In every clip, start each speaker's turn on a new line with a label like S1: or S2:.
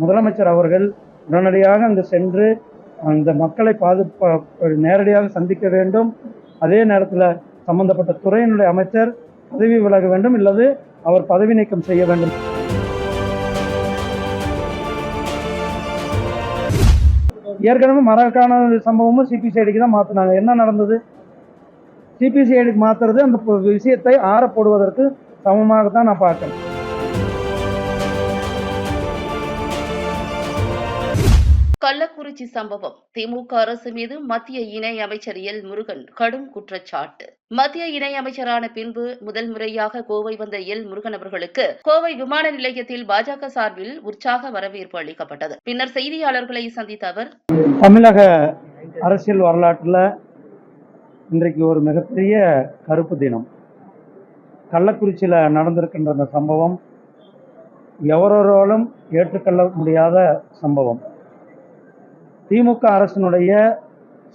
S1: முதலமைச்சர் அவர்கள் உடனடியாக அங்கு சென்று அந்த மக்களை பாதுகா நேரடியாக சந்திக்க வேண்டும். அதே நேரத்தில் சம்பந்தப்பட்ட துறையினுடைய அமைச்சர் பதவி விலக வேண்டும் இல்லது அவர் பதவி நீக்கம் செய்ய வேண்டும். ஏற்கனவே மரக்கான சம்பவமும் சிபிசிஐடிக்கு தான் மாற்றினாங்க என்ன நடந்தது? சிபிசிஐடிக்கு மாற்றுறது அந்த விஷயத்தை ஆற போடுவதற்கு சமமாக தான் நான் பார்க்குறேன்.
S2: கள்ளக்குறிச்சி சம்பவம். திமுக அரசு மீது மத்திய இணை அமைச்சர் எல். முருகன் கடும் குற்றச்சாட்டு. மத்திய இணை அமைச்சரான பின்பு முதல் முறையாக கோவை வந்த எல். முருகன் அவர்களுக்கு கோவை விமான நிலையத்தில் பாஜக சார்பில் உற்சாக வரவேற்பு அளிக்கப்பட்டது. பின்னர் செய்தியாளர்களை சந்தித்த அவர்
S1: தமிழக அரசியல் வரலாற்றில் இன்றைக்கு ஒரு மிகப்பெரிய கருப்பு தினம். கள்ளக்குறிச்சியில் நடந்திருக்கின்ற அந்த சம்பவம் எவரோராலும் ஏற்றுக்கொள்ள முடியாத சம்பவம். திமுக அரசினுடைய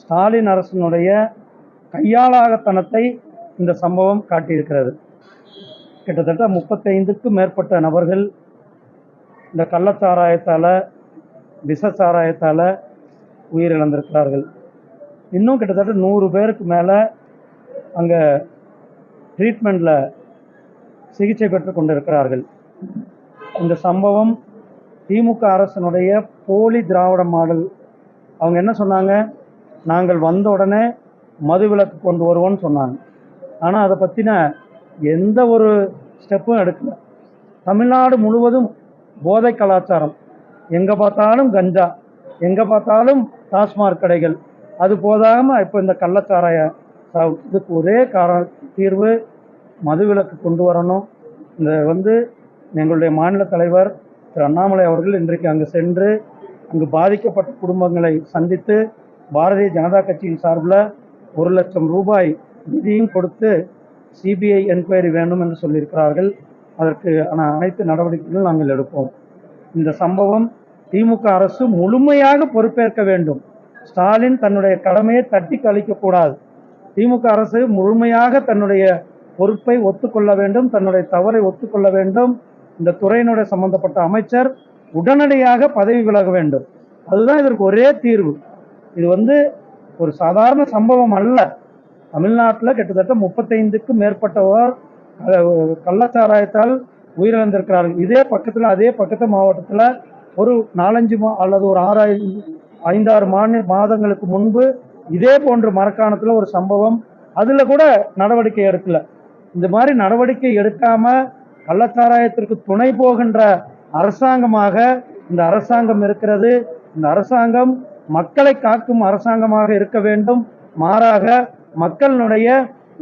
S1: ஸ்டாலின் அரசினுடைய கையாளாகத்தனத்தை இந்த சம்பவம் காட்டியிருக்கிறது. கிட்டத்தட்ட முப்பத்தைந்துக்கும் மேற்பட்ட நபர்கள் இந்த கள்ளச்சாராயத்தால் விஷச்சாராயத்தால் உயிரிழந்திருக்கிறார்கள். இன்னும் கிட்டத்தட்ட நூறு பேருக்கு மேலே அங்கே ட்ரீட்மெண்ட்டில் சிகிச்சை பெற்று கொண்டிருக்கிறார்கள். இந்த சம்பவம் திமுக அரசினுடைய போலி திராவிட மாடல் அவங்க என்ன சொன்னாங்க? நாங்கள் வந்த உடனே மதுவிலக்கு கொண்டு வருவோம்னு சொன்னாங்க. ஆனால் அதை பற்றின எந்த ஒரு ஸ்டெப்பும் எடுக்கல. தமிழ்நாடு முழுவதும் போதை கலாச்சாரம். எங்கே பார்த்தாலும் கஞ்சா எங்கே பார்த்தாலும் டாஸ்மாக் கடைகள். அது போதாமல் இப்போ இந்த கள்ளச்சாராய இதுக்கு ஒரே கார தீர்வு மதுவிலக்கு கொண்டு வரணும். இந்த வந்து எங்களுடைய மாநில தலைவர் திரு அண்ணாமலை அவர்கள் இன்றைக்கு அங்கே சென்று அங்கு பாதிக்கப்பட்ட குடும்பங்களை சந்தித்து பாரதிய ஜனதா கட்சியின் சார்பில் ஒரு லட்சம் ரூபாய் நிதியும் கொடுத்து சிபிஐ என்கொயரி வேண்டும் என்று சொல்லியிருக்கிறார்கள். அதற்கு ஆனால் அனைத்து நடவடிக்கைகளும் நாங்கள் எடுப்போம். இந்த சம்பவம் திமுக அரசு முழுமையாக பொறுப்பேற்க வேண்டும். ஸ்டாலின் தன்னுடைய கடமையை தட்டி கழிக்கக்கூடாது திமுக அரசு முழுமையாக தன்னுடைய பொறுப்பை ஒத்துக்கொள்ள வேண்டும் தன்னுடைய தவறை ஒத்துக்கொள்ள வேண்டும். இந்த துறையினுடைய சம்பந்தப்பட்ட அமைச்சர் உடனடியாக பதவி விலக வேண்டும். அதுதான் இதற்கு ஒரே தீர்வு. இது வந்து ஒரு சாதாரண சம்பவம் அல்ல. தமிழ்நாட்டில் கிட்டத்தட்ட முப்பத்தைந்துக்கும் மேற்பட்டவர் கள்ளச்சாராயத்தால் உயிரிழந்திருக்கிறார்கள். இதே பக்கத்தில் அதே பக்கத்து மாவட்டத்தில் ஒரு நாலஞ்சு மா அல்லது ஒரு ஆறாயிரம் ஐந்தாறு மாநில மாதங்களுக்கு முன்பு இதே போன்ற மரக்காணத்தில் ஒரு சம்பவம் அதில் கூட நடவடிக்கை எடுக்கல. இந்த மாதிரி நடவடிக்கை எடுக்காமல் கள்ளச்சாராயத்திற்கு துணை போகின்ற அரசாங்கமாக இந்த அரசாங்கம் இருக்கிறது. இந்த அரசாங்கம் மக்களை காக்கும் அரசாங்கமாக இருக்க வேண்டும். மாறாக மக்களுடைய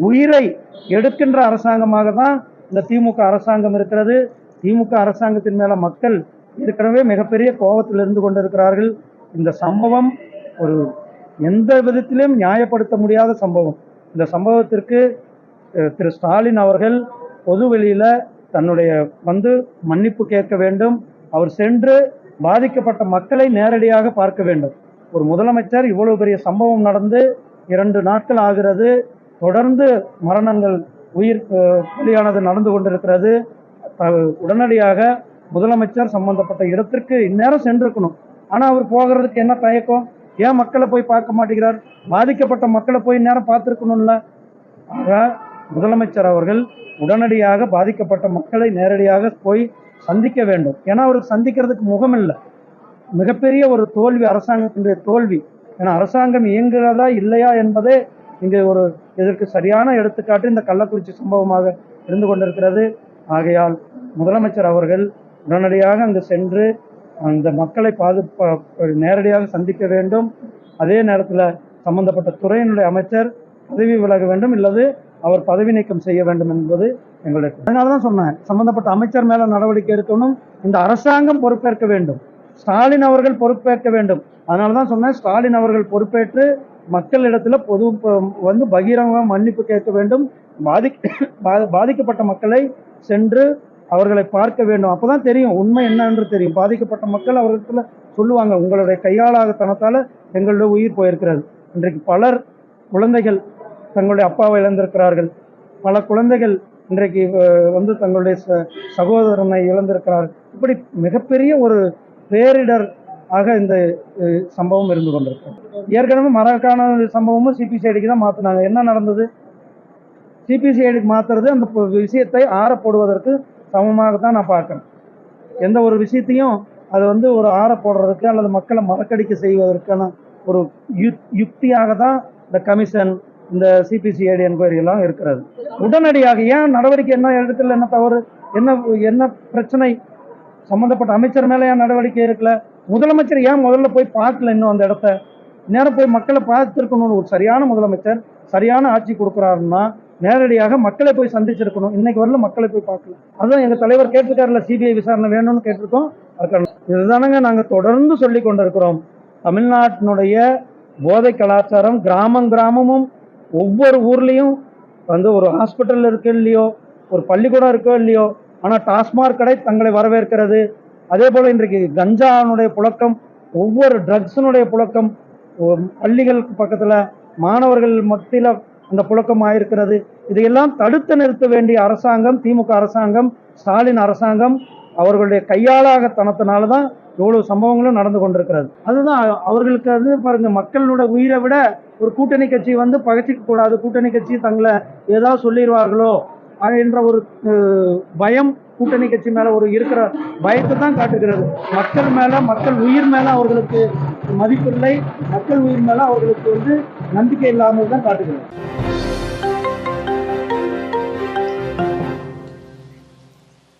S1: உயிரை எடுக்கின்ற அரசாங்கமாக தான் இந்த திமுக அரசாங்கம் இருக்கிறது. திமுக அரசாங்கத்தின் மேல மக்கள் ஏற்கனவே மிகப்பெரிய கோபத்தில் இருந்து கொண்டிருக்கிறார்கள். இந்த சம்பவம் ஒரு எந்த விதத்திலும் நியாயப்படுத்த முடியாத சம்பவம். இந்த சம்பவத்திற்கு திரு ஸ்டாலின் அவர்கள் பொது வெளியில தன்னுடைய வந்து மன்னிப்பு கேட்க வேண்டும். அவர் சென்று பாதிக்கப்பட்ட மக்களை நேரடியாக பார்க்க வேண்டும். ஒரு முதலமைச்சர் இவ்வளவு பெரிய சம்பவம் நடந்து இரண்டு நாட்கள் ஆகிறது. தொடர்ந்து மரணங்கள் உயிர் அஹ், பலியானது நடந்து கொண்டிருக்கிறது. உடனடியாக முதலமைச்சர் சம்பந்தப்பட்ட இடத்திற்கு இந்நேரம் சென்றிருக்கணும். ஆனால் அவர் போகிறதுக்கு என்ன தயக்கம்? ஏன் மக்களை போய் பார்க்க மாட்டேங்கிறார்? பாதிக்கப்பட்ட மக்களை போய் இந்நேரம் பார்த்துருக்கணும்ல. ஆக முதலமைச்சர் அவர்கள் உடனடியாக பாதிக்கப்பட்ட மக்களை நேரடியாக போய் சந்திக்க வேண்டும். ஏன்னா அவருக்கு சந்திக்கிறதுக்கு முகம் இல்லை மிகப்பெரிய ஒரு தோல்வி அரசாங்கத்தினுடைய தோல்வி. ஏன்னா அரசாங்கம் இயங்குகிறதா இல்லையா என்பதே இங்கே ஒரு இதற்கு சரியான எடுத்துக்காட்டு இந்த கள்ளக்குறிச்சி சம்பவமாக இருந்து கொண்டிருக்கிறது. ஆகையால் முதலமைச்சர் அவர்கள் உடனடியாக அங்கு சென்று அந்த மக்களை பாதுகா நேரடியாக சந்திக்க வேண்டும். அதே நேரத்தில் சம்பந்தப்பட்ட துறையினுடைய அமைச்சர் பதவி விலக வேண்டும். இல்லது அவர் பதவி நீக்கம் செய்ய வேண்டும் என்பது எங்களுடைய அதனால தான் சொன்னேன் சம்பந்தப்பட்ட அமைச்சர் மேல நடவடிக்கை எடுக்கணும் இந்த அரசாங்கம் பொறுப்பேற்க வேண்டும். ஸ்டாலின் அவர்கள் பொறுப்பேற்க வேண்டும். அதனால தான் சொன்னேன் ஸ்டாலின் அவர்கள் பொறுப்பேற்று மக்களிடத்தில் பொது வந்து பகிரங்கமாக மன்னிப்பு கேட்க வேண்டும். பாதி பாதிக்கப்பட்ட மக்களை சென்று அவர்களை பார்க்க வேண்டும். அப்போதான் தெரியும் உண்மை என்னன்று தெரியும். பாதிக்கப்பட்ட மக்கள் அவர்களிடத்தில் சொல்லுவாங்க உங்களுடைய கையாளாகத்தனத்தால எங்களுடைய உயிர் போயிருக்கிறது. இன்றைக்கு பலர் குழந்தைகள் தங்களுடைய அப்பாவை இழந்திருக்கிறார்கள். பல குழந்தைகள் இன்றைக்கு வந்து தங்களுடைய ச- சகோதரனை இழந்திருக்கிறார்கள். இப்படி மிகப்பெரிய ஒரு பேரிடர் ஆக இந்த சம்பவம் இருந்து கொண்டிருக்கு ஏற்கனவே மரக்கான சம்பவமும் சிபிசிஐடிக்கு தான் மாற்றினாங்க என்ன நடந்தது? சிபிசிஐடிக்கு மாற்றுறது அந்த விஷயத்தை ஆற போடுவதற்கு சமமாக தான் நான் பார்க்குறேன். எந்த ஒரு விஷயத்தையும் அது வந்து ஒரு ஆற போடுறதுக்கு அல்லது மக்களை மறக்கடிக்க செய்வதற்கான ஒரு யுக்தியாக தான் இந்த கமிஷன் இந்த சிபிசிஐடி என்கொயரி எல்லாம் இருக்கிறது. உடனடியாக ஏன் நடவடிக்கை என்ன இடத்துல என்ன தவறு என்ன என்ன பிரச்சனை? சம்மந்தப்பட்ட அமைச்சர் மேலே ஏன் நடவடிக்கை இருக்கல முதலமைச்சர் ஏன் முதல்ல போய் பார்க்கல இன்னும் அந்த இடத்த? நேரம் போய் மக்களை பார்த்துருக்கணும்னு ஒரு சரியான முதலமைச்சர் சரியான ஆட்சி கொடுக்குறாருன்னா நேரடியாக மக்களை போய் சந்திச்சிருக்கணும். இன்னைக்கு வரல மக்களை போய் பார்க்கல. அதுதான் எங்கள் தலைவர் கேட்டிருக்காருல சிபிஐ விசாரணை வேணும்னு கேட்டிருக்கோம். அதுக்கான இதுதானங்க நாங்கள் தொடர்ந்து சொல்லி கொண்டிருக்கிறோம் தமிழ்நாட்டினுடைய போதை கலாச்சாரம் கிராமம் கிராமமும் ஒவ்வொரு ஊர்லேயும் வந்து ஒரு ஹாஸ்பிட்டல் இருக்கு இல்லையோ ஒரு பள்ளிக்கூடம் இருக்கோ இல்லையோ ஆனால் டாஸ்மாக் கடை தங்களை வரவேற்கிறது. அதே போல் இன்றைக்கு கஞ்சானுடைய புழக்கம் ஒவ்வொரு ட்ரக்ஸினுடைய புழக்கம் பள்ளிகளுக்கு பக்கத்தில் மாணவர்கள் மத்தியில் அந்த புழக்கம் ஆயிருக்கிறது இதையெல்லாம் தடுத்து நிறுத்த வேண்டிய அரசாங்கம் திமுக அரசாங்கம் ஸ்டாலின் அரசாங்கம் அவர்களுடைய கையாளாகத்தனத்தினால தான் இவ்வளவு சம்பவங்களும் நடந்து கொண்டிருக்கிறது. அதுதான் அவர்களுக்கு வந்து பாருங்க மக்களோட உயிரை விட ஒரு கூட்டணி கட்சி வந்து பகைச்சிக்க கூடாது கூட்டணி கட்சி தங்களை ஏதாவது சொல்லிடுவார்களோ என்ற ஒரு பயம் கூட்டணி கட்சி மேல ஒரு இருக்கிற பயத்தை தான் காட்டுகிறது. மக்கள் மேல மக்கள் உயிர் மேல அவர்களுக்கு மதிப்பில்லை. மக்கள் உயிர் மேல அவர்களுக்கு வந்து நம்பிக்கை இல்லாமல் தான் காட்டுகிறது.